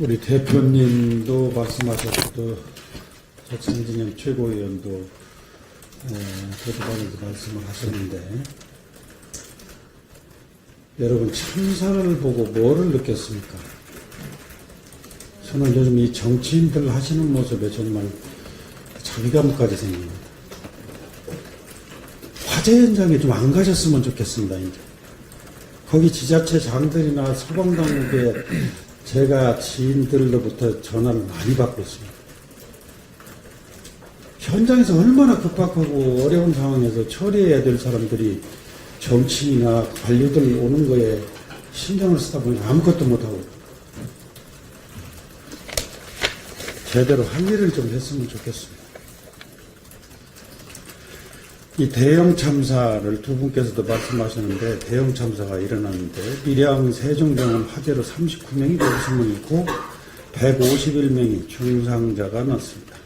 우리 대표님도 말씀하셨고 박상진영 최고위원도 에, 도서관에서 말씀을 하셨는데 여러분 참사를 보고 뭐를 느꼈습니까? 저는 요즘 이 정치인들 하시는 모습에 정말 자기감까지 생깁니다. 화재 현장에 좀 안 가셨으면 좋겠습니다. 이제. 거기 지자체 장들이나 소방당국에 제가 지인들로부터 전화를 많이 받고 있습니다. 현장에서 얼마나 급박하고 어려운 상황에서 처리해야 될 사람들이 정치인이나 관료들 오는 거에 신경을 쓰다 보니 아무것도 못하고 제대로 할 일을 좀 했으면 좋겠습니다. 이 대형 참사를 두 분께서도 말씀하셨는데 대형 참사가 일어났는데 밀양 세종병원 화재로 39명이 목숨을 잃고 151명이 중상자가 났습니다.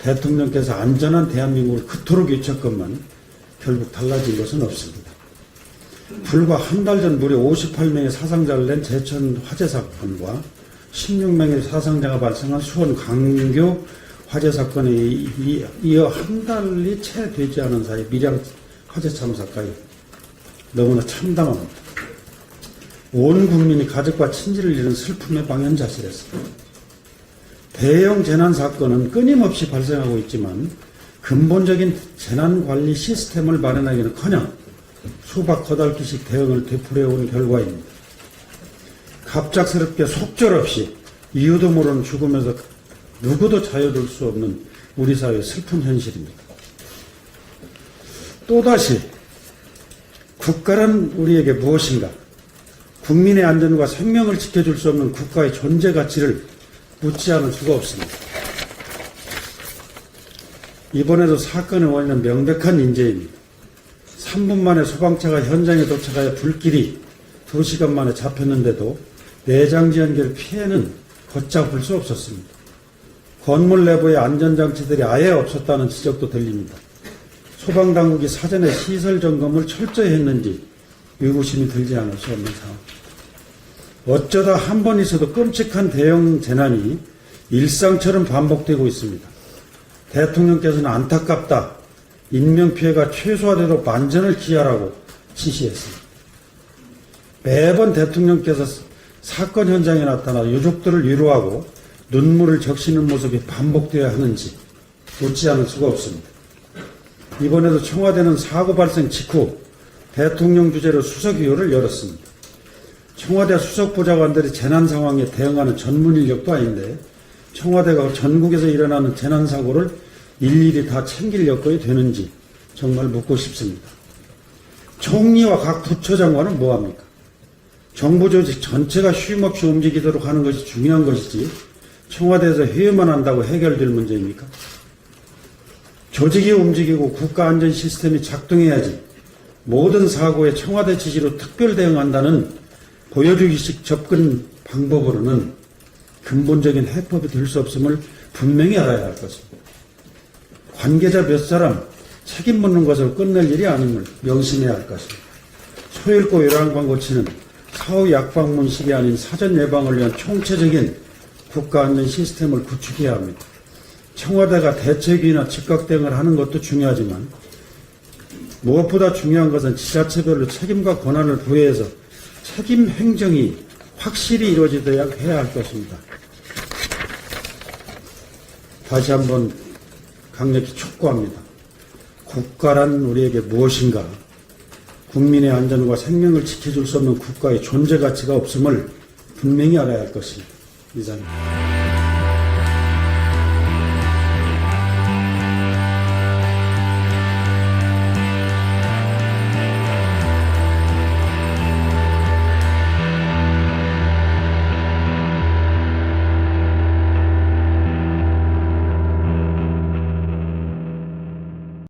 대통령께서 안전한 대한민국을 그토록 외쳤건만 결국 달라진 것은 없습니다. 불과 한 달 전 무려 58명의 사상자를 낸 제천 화재 사건과 16명의 사상자가 발생한 수원 강교 화재 사건에 이- 이어 한 달이 채 되지 않은 사이 밀양 화재 참사까지 너무나 참담합니다. 온 국민이 가족과 친지를 잃은 슬픔의 방연자실했습니다. 대형 재난 사건은 끊임없이 발생하고 있지만 근본적인 재난 관리 시스템을 마련하기는커녕 수박 거달기식 대응을 되풀이해온 결과입니다. 갑작스럽게 속절없이 이유도 모르는 죽음에서 누구도 자유로울 수 없는 우리 사회의 슬픈 현실입니다. 또다시 국가란 우리에게 무엇인가? 국민의 안전과 생명을 지켜줄 수 없는 국가의 존재 가치를 묻지 않을 수가 없습니다. 이번에도 사건의 원인은 명백한 인재입니다. 3분 만에 소방차가 현장에 도착하여 불길이 2시간 만에 잡혔는데도 내장지 연결 피해는 걷잡을 수 없었습니다. 건물 내부에 안전장치들이 아예 없었다는 지적도 들립니다. 소방당국이 사전에 시설 점검을 철저히 했는지 의구심이 들지 않을 수 없는 상황. 어쩌다 한 번 있어도 끔찍한 대형 재난이 일상처럼 반복되고 있습니다. 대통령께서는 안타깝다. 인명피해가 최소화되도록 만전을 기하라고 지시했습니다. 매번 대통령께서 사건 현장에 나타나 유족들을 위로하고 눈물을 적시는 모습이 반복되어야 하는지 묻지 않을 수가 없습니다. 이번에도 청와대는 사고 발생 직후 대통령 주재로 수석위원회를 열었습니다. 청와대 수석보좌관들이 재난 상황에 대응하는 전문 인력도 아닌데 청와대가 전국에서 일어나는 재난 사고를 일일이 다 챙길 여건이 되는지 정말 묻고 싶습니다. 총리와 각 부처장관은 뭐합니까? 정부 조직 전체가 쉼없이 움직이도록 하는 것이 중요한 것이지 청와대에서 회의만 한다고 해결될 문제입니까? 조직이 움직이고 국가 안전 시스템이 작동해야지 모든 사고에 청와대 지시로 특별 대응한다는 보여주기식 접근 방법으로는 근본적인 해법이 될 수 없음을 분명히 알아야 할 것입니다. 관계자 몇 사람 책임 묻는 것을 끝낼 일이 아님을 명심해야 할 것입니다. 소잃고 요란광 고치는 사후 약방문식이 아닌 사전 예방을 위한 총체적인 국가 안전 시스템을 구축해야 합니다. 청와대가 대책이나 즉각 대응을 하는 것도 중요하지만 무엇보다 중요한 것은 지자체별로 책임과 권한을 부여해서 책임 행정이 확실히 이루어져야 해야 할 것입니다. 다시 한번 강력히 촉구합니다. 국가란 우리에게 무엇인가? 국민의 안전과 생명을 지켜줄 수 없는 국가의 존재 가치가 없음을 분명히 알아야 할 것입니다. 이상입니다.